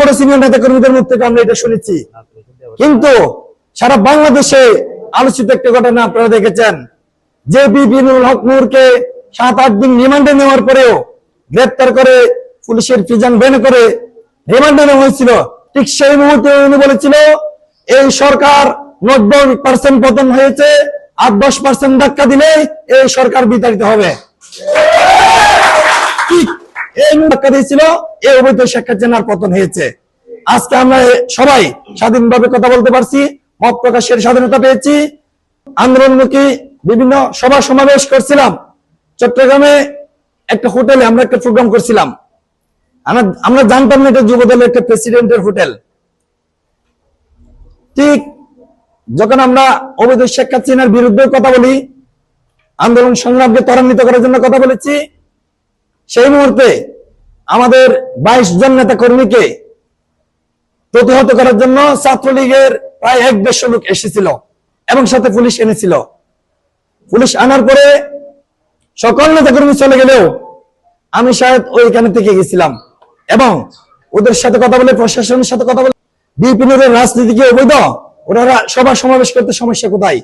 বড় সিনিয়র নেতা কর্মীদের মুখ থেকে আমরা এটা শুনেছি। কিন্তু সারা বাংলাদেশে আলোচিত একটা ঘটনা আপনারা দেখেছেন। যে বিপিনুল হক নূরকে সাত আট দিন রিমান্ডে নেওয়ার পরেও গ্রেপ্তার করে পুলিশের প্রিজন বেন করে রিমান্ডে নেওয়া হয়েছিল। ঠিক সেই মুহূর্তে উনি বলেছিল, এই সরকার নব্বই পার্সেন্ট পতন হয়েছে, আর দশ পার্সেন্ট ধাক্কা দিলে এই সরকার বিতাড়িত হবে। ঠিক এই ধাক্কা দিয়েছিল এই অবৈধ শেখ হাসিনার পতন হয়েছে। আজকে আমরা সবাই স্বাধীনভাবে কথা বলতে পারছি, মত প্রকাশের স্বাধীনতা পেয়েছি। আন্দোলনমুখী বিভিন্ন সভা সমাবেশ করছিলাম। চট্টগ্রামে একটা হোটেলে আমরা একটা প্রোগ্রাম করছিলাম। আমরা জানতাম না এটা যুবদলের একটা প্রেসিডেন্টের হোটেল। ঠিক যখন আমরা অবৈধ শেখ হাসিনার বিরুদ্ধে কথা বলি, আন্দোলন সংগ্রামকে ত্বরান্বিত করার জন্য কথা বলেছি সেই মুহূর্তে আমাদের বাইশ জন নেতা কর্মীকে প্রতিহত করার জন্য ছাত্রলীগের প্রায় এক দেড়শো লোক এসেছিল এবং সাথে পুলিশ এনেছিল। পুলিশ আনার পরে সকল নেতা কর্মী চলে গেলেও আমি শায়দ ওইখানে থেকে গেছিলাম এবং ওদের সাথে কথা বলে, প্রশাসনের সাথে কথা বলে বিপিনের রাজনীতি কি অবৈধ, ওনারা সভা সমাবেশ করতে সমস্যা কোথায়?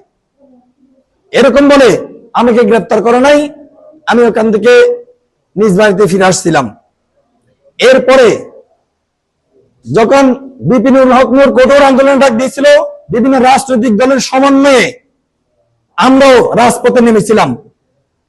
এরকম বলে আমাকে গ্রেপ্তার করে নাই। আমি ওখান থেকে নিজ বাড়িতে ফিরে আসছিলাম। এরপরে যখন বিপিনুল হক নূর কঠোর আন্দোলন ডাক দিয়েছিল, বিভিন্ন রাজনৈতিক দলের সমন্বয়ে আমরাও রাজপথে নেমেছিলাম।